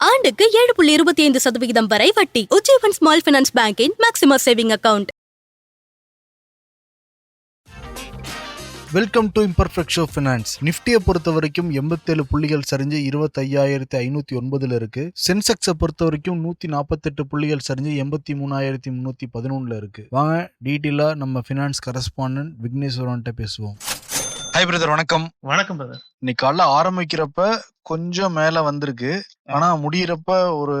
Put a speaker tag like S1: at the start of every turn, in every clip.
S1: ஆண்டுக்கு ஏழு புள்ளி இருபத்தி ஐந்து சதவிகிதம் வரை வட்டி. Ujjivan small finance பேங்கின் maximum saving account.
S2: Welcome to imperfect show finance. நிஃப்டியை பொறுத்த வரைக்கும் எண்பத்தேழு புள்ளிகள் சரிஞ்சு இருபத்தையாயிரத்தி ஐநூத்தி ஒன்பதுல இருக்கு. சென்செக்ஸை பொறுத்த வரைக்கும் நூத்தி நாற்பத்தெட்டு புள்ளிகள் சரிஞ்சு எண்பத்தி மூணாயிரத்தி முன்னூத்தி பதினொன்னுல இருக்கு. வாங்க டீட்டெயிலா நம்ம ஃபினான்ஸ் கரஸ்பாண்டன்ட் விக்னேஸ்வரன்ட்ட பேசுவோம். ஹாய் பிரதர் வணக்கம்.
S3: வணக்கம் பிரதர்
S2: இன்னைக்கு காலைல ஆரம்பிக்கிறப்ப கொஞ்சம் மேல வந்திருக்கு. ஆனா முடியிறப்ப ஒரு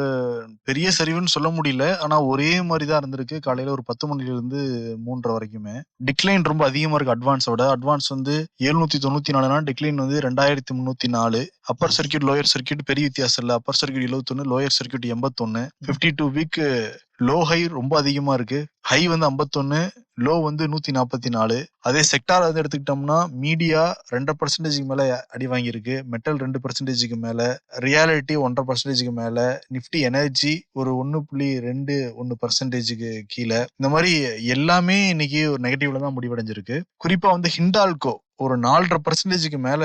S2: பெரிய சரிவுன்னு சொல்ல முடியல. ஆனா ஒரே மாதிரி தான் இருந்திருக்கு. காலையில ஒரு பத்து மணில இருந்து மூன்றரை வரைக்குமே. டிக்ளைன் ரொம்ப அதிகமா இருக்கு அட்வான்ஸோட அட்வான்ஸ் வந்து எழுநூத்தி தொண்ணூத்தி நாலுனா டிக்ளைன் வந்து ரெண்டாயிரத்தி முன்னூத்தி நாலு. அப்பர் சர்க்கியூட் லோயர் சர்க்கியூட் பெரிய வித்தியாசம் இல்ல. அப்பர் சர்க்கியூட் எழுபத்தொன்னு lower circuit எண்பத்தொன்னு. Fifty two week low high ரொம்ப அதிகமா இருக்கு. ஹை வந்து ஐம்பத்தொன்னு லோ வந்து நூத்தி நாற்பத்தி நாலு அதே செக்டார் வந்து எடுத்துக்கிட்டோம்னா மீடியா ரெண்டரை பர்சன்டேஜ்க்கு மேல அடி வாங்கியிருக்கு. மெட்டல் ரெண்டு பர்சன்டேஜுக்கு மேல. ரியாலிட்டி ஒன்றரை பர்சன்டேஜுக்கு மேல. நிஃப்டி எனர்ஜி ஒரு ஒன்னு புள்ளி ரெண்டு ஒன்னு பர்சன்டேஜுக்கு கீழே. இந்த மாதிரி எல்லாமே இன்னைக்கு ஒரு நெகட்டிவ்ல தான் முடிவடைஞ்சிருக்கு. குறிப்பா வந்து ஹிண்டால்கோ ஒரு நாலரை பர்சன்டேஜுக்கு மேல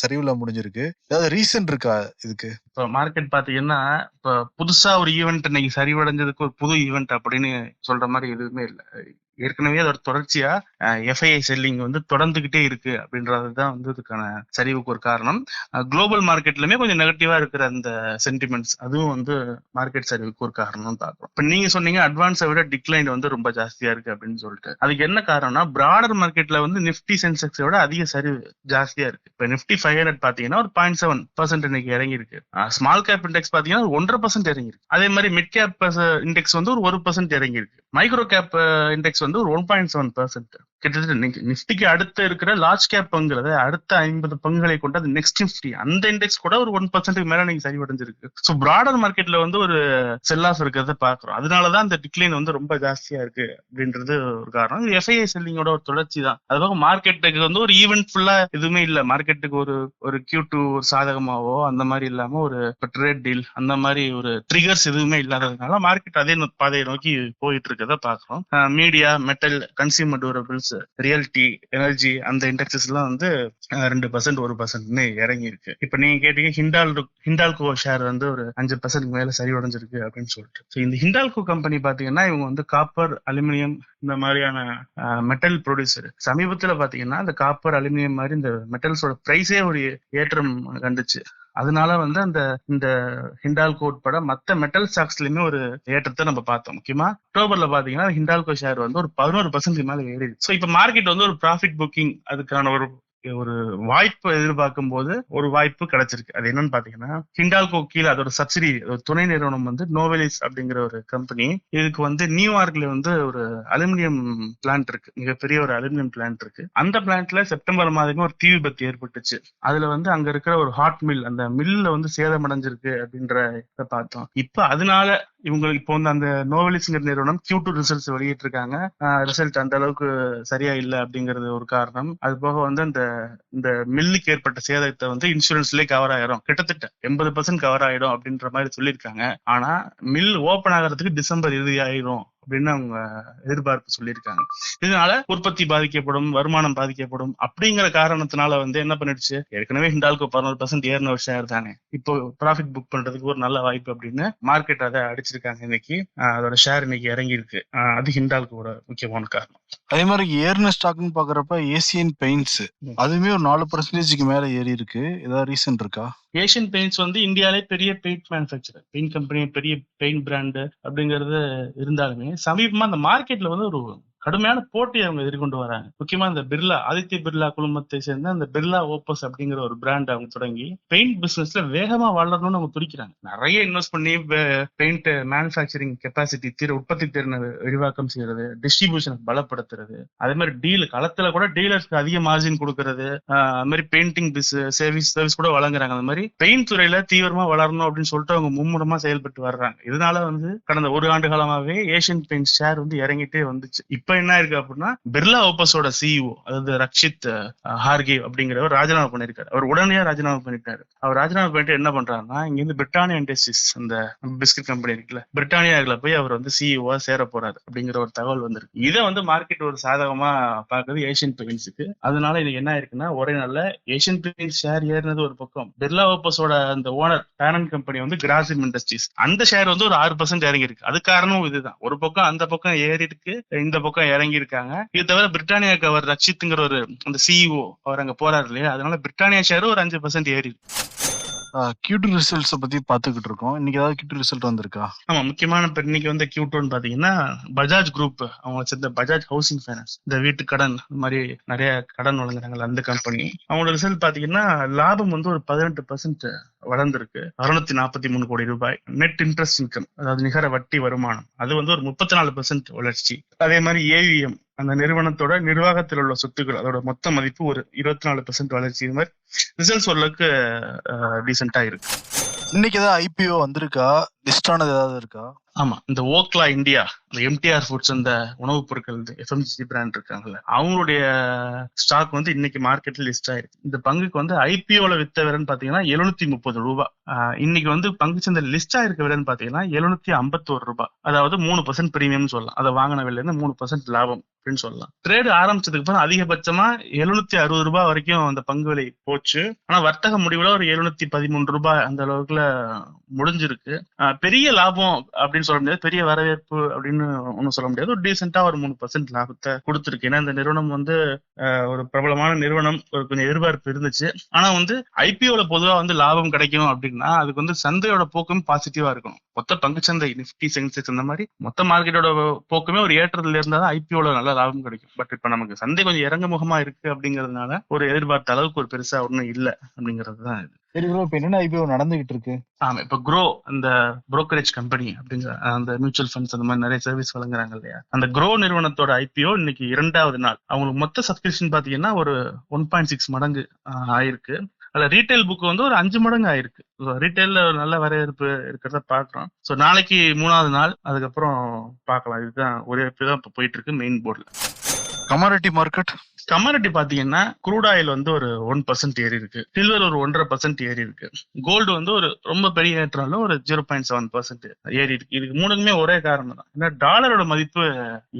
S2: சரிவுல முடிஞ்சிருக்கு. ஏதாவது ரீசன் இருக்கா இதுக்கு?
S3: இப்போ மார்க்கெட் பாத்தீங்கன்னா இப்போ புதுசா ஒரு ஈவெண்ட் இன்னைக்கு சரிவடைஞ்சதுக்கு ஒரு புது ஈவெண்ட் அப்படின்னு சொல்ற மாதிரி எதுவுமே இல்லை. ஏற்கனவே அதோட தொடர்ச்சியா எஃப்ஐஐ செல்லிங் வந்து தொடர்ந்துகிட்டே இருக்கு அப்படின்றதுதான் வந்து இதுக்கான சரிவுக்கு ஒரு காரணம். குளோபல் மார்க்கெட்லயுமே கொஞ்சம் நெகட்டிவா இருக்கிற அந்த சென்டிமெண்ட்ஸ் அதுவும் வந்து மார்க்கெட் சரிவுக்கு ஒரு காரணம் பார்க்குறோம். இப்போ நீங்க சொன்னீங்க அட்வான்ஸை விட டிக்ளைன் வந்து ரொம்ப ஜாஸ்தியா இருக்கு அப்படின்னு சொல்லிட்டு. அதுக்கு என்ன காரணம்னா பிராடர் மார்க்கெட்ல வந்து நிப்டி சென்செக்ஸை விட அதிக சரிவு ஜாஸ்தியா இருக்கு. இப்போ நிஃப்டி ஃபைவ் ஹண்ட்ரட் பாத்தீங்கன்னா ஒரு பாயிண்ட் செவன் பர்சன்ட் இன்னைக்கு இறங்கி இருக்கு ஸ்மால் கேப் இண்டெக்ஸ் பாத்தீங்கன்னா ஒன்றரை பர்சன்ட் இறங்கி இருக்கு அதே மாதிரி மிட் கேப் இண்டெக்ஸ் வந்து ஒரு ஒரு பர்சன்ட் இறங்கி இருக்கு மைக்ரோ கேப் இண்டெக்ஸ் வந்து ஒரு ஒன் பாயிண்ட் செவன் பர்சன்ட் கிட்டத்தட்ட நிஃப்டிக்கு அடுத்து இருக்கிற லார்ஜ் கேப் பங்குறது அடுத்த ஐம்பது பங்குகளை கொண்ட அது நெக்ஸ்ட் நிஃப்டி அந்த இண்டெக்ஸ் கூட ஒரு ஒன் பர்சன்ட்டுக்கு மேல நீங்க சரிவடைஞ்சிருக்கு. ஸோ பிராடர் மார்க்கெட்ல வந்து ஒரு செல் ஆஃப் இருக்கிறத பாக்குறோம் அதனாலதான் அந்த டிக்ளைன் வந்து ரொம்ப ஜாஸ்தியா இருக்கு அப்படின்றது ஒரு காரணம். இது எஃப்ஐஐ செல்லிங்கோட ஒரு தொடர்ச்சி தான். அதுபோக மார்க்கெட்டுக்கு வந்து ஒரு ஈவெண்ட் ஃபுல்லா எதுவுமே இல்ல. மார்க்கெட்டுக்கு ஒரு ஒரு கியூ டூ ஒரு சாதகமாவோ அந்த மாதிரி இல்லாம ஒரு ட்ரேட் டீல் அந்த மாதிரி ஒரு ட்ரிகர்ஸ் எதுவுமே இல்லாததுனால மார்க்கெட் அதே பாதையை நோக்கி போயிட்டு இருக்கத பாக்குறோம் media metal consumer durables realty energy அந்த இண்டெக்ஸஸ் எல்லாம் வந்து ரெண்டு பர்சன்ட் ஒரு பர்சன்ட்னு இறங்கி இருக்கு இப்ப நீங்க கேட்டீங்க ஹிண்டால் ஹிண்டால்கோ ஷேர் வந்து ஒரு அஞ்சு பர்சன்ட் மேல சரி உடஞ்சிருக்கு அப்படின்னு சொல்லிட்டு. ஸோ இந்த ஹிண்டால்கோ கம்பெனி பாத்தீங்கன்னா இவங்க வந்து காப்பர் அலுமினியம் இந்த மாதிரியான மெட்டல் ப்ரொடியூசர் சமீபத்துல பாத்தீங்கன்னா இந்த காப்பர் அலுமினியம் மாதிரி இந்த மெட்டல்ஸோட பிரைஸே ஒரு ஏற்றம் கண்டுச்சு. அதனால வந்து அந்த இந்த ஹிண்டால்கோ உட்பட மத்த மெட்டல் ஸ்டாக்ஸ்லயுமே ஒரு ஏற்றத்தை நம்ம பார்த்தோம் முக்கியமா அக்டோபர்ல பாத்தீங்கன்னா ஹிண்டால்கோ ஷேர் வந்து ஒரு பதினோரு பர்சன்ட் மேல ஏறிடுது ஸோ இப்போ மார்க்கெட் வந்து ஒரு ப்ராஃபிட் புக்கிங் அதுக்கான ஒரு ஒரு வாய்ப்பு எதிர்பார்க்கும் போது ஒரு வாய்ப்பு கிடைச்சிருக்கு. அது என்னன்னு பாத்தீங்கன்னா ஹிண்டால்கோ கீழே அதோட சப்சிடி துணை நிறுவனம் வந்து நோவெலிஸ் அப்படிங்கிற ஒரு கம்பெனி இதுக்கு வந்து நியூயார்க்ல வந்து ஒரு அலுமினியம் பிளான்ட் இருக்கு. மிகப்பெரிய ஒரு அலுமினியம் பிளான்ட் இருக்கு. அந்த பிளான்ட்ல செப்டம்பர் மாதமே ஒரு தீ விபத்து ஏற்பட்டுச்சு. அதுல வந்து அங்க இருக்கிற ஒரு ஹாட் மில் அந்த மில்ல வந்து சேதமடைஞ்சிருக்கு அப்படின்ற இதை பார்த்தோம். இப்ப அதனால இவங்களுக்கு இப்போ வந்து அந்த நோவலிஸ்ங்கிற நிறுவனம் கியூ டூ ரிசல்ட்ஸ் வெளியிட்டு இருக்காங்க ரிசல்ட் அந்த அளவுக்கு சரியா இல்லை அப்படிங்கிறது ஒரு காரணம். அது போக வந்து அந்த இந்த மில்லுக்கு ஏற்பட்ட சேதத்தை வந்து இன்சூரன்ஸ்லயே கவர் ஆயிரும். கிட்டத்தட்ட எண்பது பர்சன்ட் கவர் ஆயிடும் அப்படின்ற மாதிரி சொல்லியிருக்காங்க. ஆனா மில் ஓபன் ஆகிறதுக்கு டிசம்பர் இறுதி ஆயிரும் அப்படின்னு அவங்க எதிர்பார்ப்பு சொல்லியிருக்காங்க. இதனால உற்பத்தி பாதிக்கப்படும் வருமானம் பாதிக்கப்படும் அப்படிங்கிற காரணத்தினால வந்து என்ன பண்ணிடுச்சு? ஏற்கனவே ஹிண்டால்கோ பதினோரு பர்சன்ட் ஏறின ஒரு ஷேர் தானே இப்போ ப்ராஃபிட் புக் பண்றதுக்கு ஒரு நல்ல வாய்ப்பு அப்படின்னு மார்க்கெட் அதை அடிச்சிருக்காங்க இன்னைக்கு. அதோட ஷேர் இன்னைக்கு இறங்கி இருக்கு அது ஹிண்டால்கோட முக்கியமான காரணம்.
S2: அதே மாதிரி ஏர்ன ஸ்டாக்னு பாக்குறப்ப ஏசியன் பெயிண்ட்ஸ். அதுவுமே ஒரு நாலு பர்சன்டேஜ்க்கு மேல ஏறி இருக்கு. ஏதாவது ரீசன் இருக்கா?
S3: ஏஷியன் பெயிண்ட்ஸ் வந்து இந்தியாலே பெரிய பெயிண்ட் மேனுஃபேக்சரர் பெயிண்ட் கம்பெனி பெரிய பெயிண்ட் பிராண்டு அப்படிங்கிறது இருந்தாலுமே சமீபமா அந்த மார்க்கெட்ல வந்து ஒரு கடுமையான போட்டியை அவங்க எதிர்கொண்டு வராங்க. முக்கியமா இந்த பிர்லா ஆதித்ய பிர்லா குழுமத்தை சேர்ந்த அந்த பிர்லா ஓப்பஸ் அப்படிங்கிற ஒரு பிராண்ட் அவங்க தொடங்கி பெயிண்ட் பிசினஸ்ல வேகமா வளரணும்னு அவங்க துடிக்கிறாங்க. நிறைய இன்வெஸ்ட் பண்ணி பெயிண்ட் மேனுஃபேக்சரிங் கெப்பாசிட்டி தீர உற்பத்தி திறனை விரிவாக்கம் செய்யறது டிஸ்ட்ரிபியூஷனை பலப்படுத்துறது. அதே மாதிரி டீல் களத்துல கூட டீலர்ஸ்க்கு அதிக மார்ஜின் கொடுக்கறது அது மாதிரி பெயிண்டிங் சர்வீஸ் சர்வீஸ் கூட வழங்குறாங்க. அந்த மாதிரி பெயிண்ட் துறையில தீவிரமா வளரணும் அப்படின்னு சொல்லிட்டு அவங்க மும்முரமா செயல்பட்டு வர்றாங்க. இதனால வந்து கடந்த ஒரு ஆண்டு காலமாவே ஏஷியன் பெயிண்ட் ஷேர் வந்து இறங்கிட்டே வந்துச்சு. இப்ப இப்ப என்ன இருக்கு அப்படின்னா பிர்லா ஓபஸோட சிஇஓ அதாவது ரக்ஷித் ஹார்கே அப்படிங்கிறவர் ராஜினாமா பண்ணிருக்காரு அவர் உடனடியா ராஜினாமா பண்ணிட்டாரு. அவர் ராஜினாமா பண்ணிட்டு என்ன பண்றாருன்னா இங்க இருந்து பிரிட்டானியா இண்டஸ்ட்ரீஸ் அந்த பிஸ்கட் கம்பெனி இருக்குல்ல பிரிட்டானியாவில் போய் அவர் வந்து சிஇஓவா சேர போறாரு அப்படிங்கிற ஒரு தகவல் வந்திருக்கு. இதை வந்து மார்க்கெட் ஒரு சாதகமா பாக்குது ஏஷியன் பெயின்ஸுக்கு அதனால இது என்ன ஆயிருக்குன்னா ஒரே நாள்ல ஏஷியன் பெயிண்ட்ஸ் ஷேர் ஏறினது ஒரு பக்கம். பிர்லா ஓபஸோட அந்த ஓனர் பேரண்ட் கம்பெனி வந்து கிராசிம் இண்டஸ்ட்ரீஸ் அந்த ஷேர் வந்து ஒரு ஆறு பர்சன்ட் இறங்கிருக்கு அது காரணம் இதுதான். ஒரு பக்கம் அந்த பக்கம் ஏறி இருக்கு இந்த பக்கம் இறங்கி இருக்காங்க இது தவிர பிரிட்டானியாக்கு அவர் ரக்ஷித்ங்கிற ஒரு அந்த சிஇஓ அவர் அங்க போறாரு இல்லையா? அதனால பிரிட்டானியா ஷேர் ஒரு அஞ்சு பர்சன்ட் ஏறி
S2: கியூட் ரிசல்ட்ஸை பத்தி பாத்துக்கிட்டு இருக்கோம். இன்னைக்கு ஏதாவது கியூட் ரிசல்ட் வந்திருக்கா?
S3: ஆமா முக்கியமான இப்ப இன்னைக்கு வந்து கியூட்டோன்னு பாத்தீங்கன்னா பஜாஜ் குரூப் அவங்க சேர்ந்த பஜாஜ் ஹவுசிங் ஃபைனான்ஸ் இந்த வீட்டு கடன் இந்த மாதிரி நிறைய கடன் வழங்குறாங்கல்ல அந்த கம்பெனி அவங்களோட ரிசல்ட் பாத்தீங்கன்னா லாபம் வந்து ஒரு பதினெட்டு பர்சன்ட் வளர்ந்திருக்கு. அறுநூத்தி நாற்பத்தி மூணு கோடி ரூபாய் நெட் இன்ட்ரெஸ்ட் இன்கம் அதாவது நிகர வட்டி வருமானம். அது வந்து ஒரு முப்பத்தி நாலு பர்சன்ட் வளர்ச்சி. அதே மாதிரி ஏவிஎம் அந்த நிறுவனத்தோட நிர்வாகத்தில் உள்ள சொத்துக்கள் அதோட மொத்த மதிப்பு ஒரு இருபத்தி நாலு பர்சன்ட் வளர்ச்சி. இது மாதிரி ரிசல்ட்ஸ் ஓரளவுக்கு டீசெண்டா இருக்கு.
S2: இன்னைக்கு ஏதாவது ஐபிஓ வந்திருக்கா? லிஸ்ட் ஆனது ஏதாவது இருக்கா?
S3: ஆமா இந்த ஓக்லா இந்தியா இந்த எம்டிஆர் ஃபுட்ஸ் அந்த உணவுப் பொருட்கள் எஃப்எம்சிசி பிராண்ட் இருக்காங்கல்ல அவங்களுடைய ஸ்டாக் வந்து இன்னைக்கு மார்க்கெட்ல லிஸ்ட் ஆயிருக்கு. இந்த பங்குக்கு வந்து ஐபிஓல வித்த விலைன்னு பாத்தீங்கன்னா எழுநூத்தி முப்பது ரூபாய் இன்னைக்கு வந்து பங்கு சந்தை லிஸ்ட் ஆயிருக்க விலைன்னு பாத்தீங்கன்னா எழுநூத்தி ஐம்பத்தோரு ரூபாய் அதாவது மூணு பர்சன்ட் பிரீமியம் சொல்லலாம். அதை வாங்கின விலையில இருந்து மூணு பர்சன்ட் லாபம் அப்படின்னு சொல்லலாம். ட்ரேடு ஆரம்பிச்சதுக்கு அப்புறம் அதிகபட்சமா எழுநூத்தி அறுபது ரூபாய் வரைக்கும் அந்த பங்கு விலை போச்சு. ஆனா வர்த்தக முடிவுல ஒரு எழுநூத்தி பதிமூணு ரூபாய் அந்த அளவுக்குல முடிஞ்சிருக்கு. பெரிய லாபம் அப்படின்னு சொல்ல முடியாது. பெரிய வரவேற்பு அப்படின்னு ஒன்றும் சொல்ல முடியாது. ஒரு டீசெண்டா ஒரு மூணு பர்சன்ட் லாபத்தை கொடுத்துருக்கு. ஏன்னா இந்த நிறுவனம் வந்து ஆஹ் ஒரு பிரபலமான நிறுவனம் ஒரு கொஞ்சம் எதிர்பார்ப்பு இருந்துச்சு. ஆனா வந்து ஐபிஓல பொதுவா வந்து லாபம் கிடைக்கும் அப்படின்னா அதுக்கு வந்து சந்தையோட போக்கும் பாசிட்டிவா இருக்கணும். மொத்த பங்குச்சந்தை நிப்டி சென்செக்ஸ் அந்த மாதிரி மொத்த மார்க்கெட்டோட போக்குமே ஒரு ஏற்றத்துல இருந்தா தான் ஐபிஓல நல்ல லாபம் கிடைக்கும். பட் இப்ப நமக்கு சந்தை கொஞ்சம் இறங்க முகமா இருக்கு அப்படிங்கறதுனால ஒரு எதிர்பார்த்த அளவுக்கு ஒரு பெருசா ஒன்றும் இல்லை அப்படிங்கிறது தான் இது.
S2: சரி ப்ரோ இப்ப என்னென்ன ஐபிஓ நடந்துகிட்டு இருக்கு
S3: ஆமா இப்ப க்ரோ அந்த brokerage கம்பெனி அப்படிங்கிற அந்த மியூச்சுவல் ஃபண்ட்ஸ் அந்த மாதிரி நிறைய சர்வீஸ் வழங்குறாங்க இல்லையா? அந்த க்ரோ நிறுவனத்தோட ஐபிஓ இன்னைக்கு இரண்டாவது நாள். அவங்களுக்கு மொத்த சப்ஸ்கிரிப்ஷன் பாத்தீங்கன்னா ஒரு ஒன் பாயிண்ட் சிக்ஸ் மடங்கு ஆயிருக்கு. அதுல ரீட்டைல் புக் வந்து ஒரு அஞ்சு மடங்கு ஆயிருக்கு. ரீட்டைல்ல ஒரு நல்ல வரவேற்பு இருக்கிறத பாக்குறோம் ஸோ நாளைக்கு மூணாவது நாள் அதுக்கப்புறம் பார்க்கலாம். இதுதான் ஒரே தான் இப்போ போயிட்டு இருக்கு மெயின் போர்டில்
S2: கமாடிட்டி மார்க்கெட்
S3: கமாடிட்டி பாத்தீங்கன்னா குரூட் ஆயில் வந்து ஒரு ஒன் பர்சன்ட் ஏறி இருக்கு. சில்வர் ஒரு ஒன்றரை பர்சன்ட் ஏறி இருக்கு. கோல்டு வந்து ஒரு ரொம்ப பெரிய ஏற்றாலும் ஒரு ஜீரோ பாயிண்ட் செவன் பர்சன்ட் ஏறி இருக்கு. இதுக்கு மூணுக்குமே ஒரே காரணம் தான். ஏன்னா டாலரோட மதிப்பு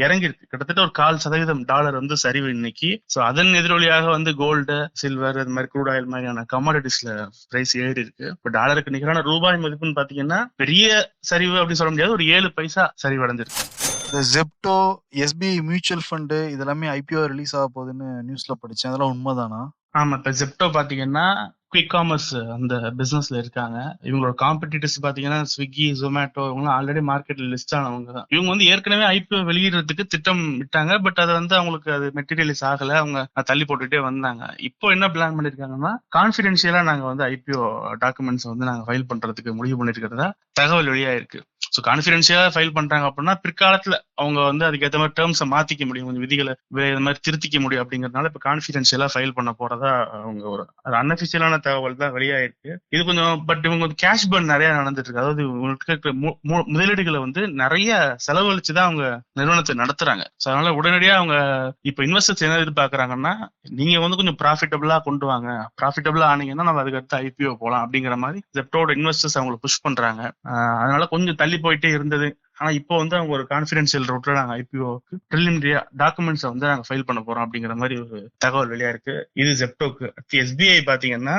S3: இறங்கி இருக்கு கிட்டத்தட்ட ஒரு கால் சதவீதம் டாலர் வந்து சரிவு இன்னைக்கு. ஸோ அதன் எதிரொலியாக வந்து கோல்டு சில்வர் இது மாதிரி குரூட் ஆயில் மாதிரியான கமாடிட்டிஸ்ல பிரைஸ் ஏறி இருக்கு. இப்போ டாலருக்கு நிகரான ரூபாய் மதிப்புன்னு பாத்தீங்கன்னா பெரிய சரிவு அப்படின்னு சொல்ல முடியாது. ஒரு ஏழு பைசா சரிவு அடைஞ்சிருக்கு
S2: இந்த ஜெப்டோ எஸ்பிஐ மியூச்சுவல் ஃபண்டு இதெல்லாமே ஐபிஓ ரிலீஸ் ஆக போகுதுன்னு நியூஸ்ல படிச்சேன். அதெல்லாம் உண்மைதானா?
S3: ஆமா இப்ப ஜெப்டோ பாத்தீங்கன்னா குயிக் காமர்ஸ் அந்த பிசினஸ்ல இருக்காங்க. இவங்களோட காம்படிட்டர்ஸ் பாத்தீங்கன்னா ஸ்விக்கி ஜொமேட்டோ இவங்களாம் ஆல்ரெடி மார்க்கெட்ல லிஸ்ட் ஆனவங்க தான். இவங்க வந்து ஏற்கனவே ஐபிஓ வெளியிடுறதுக்கு திட்டம் விட்டாங்க. பட் அது வந்து அவங்களுக்கு அது மெட்டீரியலைஸ் ஆகல. அவங்க தள்ளி போட்டுட்டே வந்தாங்க. இப்போ என்ன பிளான் பண்ணிருக்காங்கன்னா கான்பிடென்சியலா நாங்க வந்து ஐபிஓ டாக்குமெண்ட்ஸ் வந்து நாங்க ஃபைல் பண்றதுக்கு முடிவு பண்ணிருக்கிறதா தகவல் வெளியா இருக்கு ஸோ கான்பிடென்ஷியலா ஃபைல் பண்றாங்க அப்படின்னா பிற்காலத்துல அவங்க வந்து அதுக்கேற்ற மாதிரி டேர்ம்ஸை மாத்திக்க முடியும். கொஞ்சம் விதிகளை வேறு மாதிரி திருத்திக்க முடியும் அப்படிங்கிறதுனால இப்ப கான்பிடென்ஷியலா ஃபைல் பண்ண போறதா அவங்க ஒரு அது அன்அபிஷியலான தகவல் தான் வெளியாயிருக்கு. இது கொஞ்சம் பட் இவங்க வந்து கேஷ் பர்ன் நிறைய நடந்துட்டு இருக்கு அதாவது இவங்களுக்கு இருக்கிற மு- மு- முதலீடுகளை வந்து நிறைய செலவழிச்சு தான் அவங்க நிறுவனத்தை நடத்துறாங்க. ஸோ அதனால உடனடியாக அவங்க இப்போ இன்வெஸ்டர்ஸ் என்ன எதிர்பார்க்குறாங்கன்னா நீங்க வந்து கொஞ்சம் ப்ராஃபிட்டபிளா கொண்டு வாங்க. ப்ராஃபிட்டபிளா ஆனீங்கன்னா நம்ம அதுக்கு அடுத்து ஐபிஓ போகலாம் அப்படிங்கிற மாதிரி ஜெப்டோட இன்வெஸ்டர்ஸ் அவங்களை புஷ் பண்றாங்க. அதனால கொஞ்சம் தள்ளி போயிட்டே இருந்தது. ஆனா இப்போ வந்து அவங்க ஒரு கான்பிடென்ஷியல் ரூட்ல நாங்க ஐபிஓக்கு ப்ரிலிமினரியா டாக்குமெண்ட்ஸை வந்து நாங்க ஃபைல் பண்ண போறோம் அப்படிங்கிற மாதிரி ஒரு தகவல் வெளியா இருக்கு. இது ஜெப்டோக்கு எஸ்பிஐ பாத்தீங்கன்னா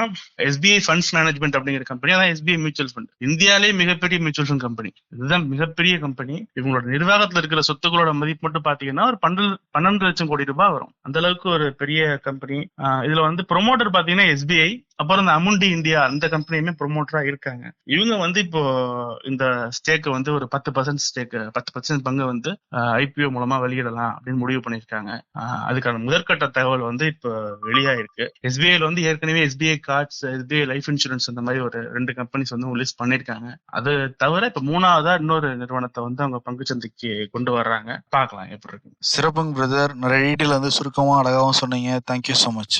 S3: எஸ்பிஐ ஃபண்ட்ஸ் மேனேஜ்மெண்ட் அப்படிங்கிற கம்பெனி அதான் எஸ்பிஐ மியூச்சுவல் ஃபண்ட் இந்தியாலே மிகப்பெரிய மியூச்சுவல் ஃபண்ட் கம்பெனி இதுதான் மிகப்பெரிய கம்பெனி இவங்களோட நிர்வாகத்துல இருக்கிற சொத்துக்களோட மதிப்பு மட்டும் பாத்தீங்கன்னா ஒரு பன்னெண்டு பன்னெண்டு லட்சம் கோடி ரூபாய் வரும். அந்த அளவுக்கு ஒரு பெரிய கம்பெனி இதுல வந்து ப்ரொமோட்டர் பாத்தீங்கன்னா எஸ்பிஐ அப்புறம் இந்த அமுண்டி இந்தியா அந்த கம்பெனியுமே ப்ரொமோட்டரா இருக்காங்க. இவங்க வந்து இப்போ இந்த ஸ்டேக்கை வந்து ஒரு பத்து பர்சன்ட் ஸ்டேக் பத்து பர்சன்ட் பங்கு வந்து ஐபிஓ மூலமா வெளியிடலாம் அப்படின்னு முடிவு பண்ணியிருக்காங்க. அதுக்கான முதற்கட்ட தகவல் வந்து இப்போ வெளியாயிருக்கு. எஸ்பிஐல வந்து ஏற்கனவே SBI cards SBI life insurance அந்த மாதிரி ஒரு ரெண்டு கம்பெனிஸ் வந்து லிஸ்ட் பண்ணிருக்காங்க அது தவிர இப்ப மூணாவதா இன்னொரு நிறுவனத்தை வந்து அவங்க பங்கு சந்தைக்கு கொண்டு வர்றாங்க. பார்க்கலாம் எப்படி இருக்கு
S2: சிறப்புங்க பிரதர் நிறைய டீட்டெயில் வந்து சுருக்கமா அழகாவும் சொன்னீங்க. Thank you so much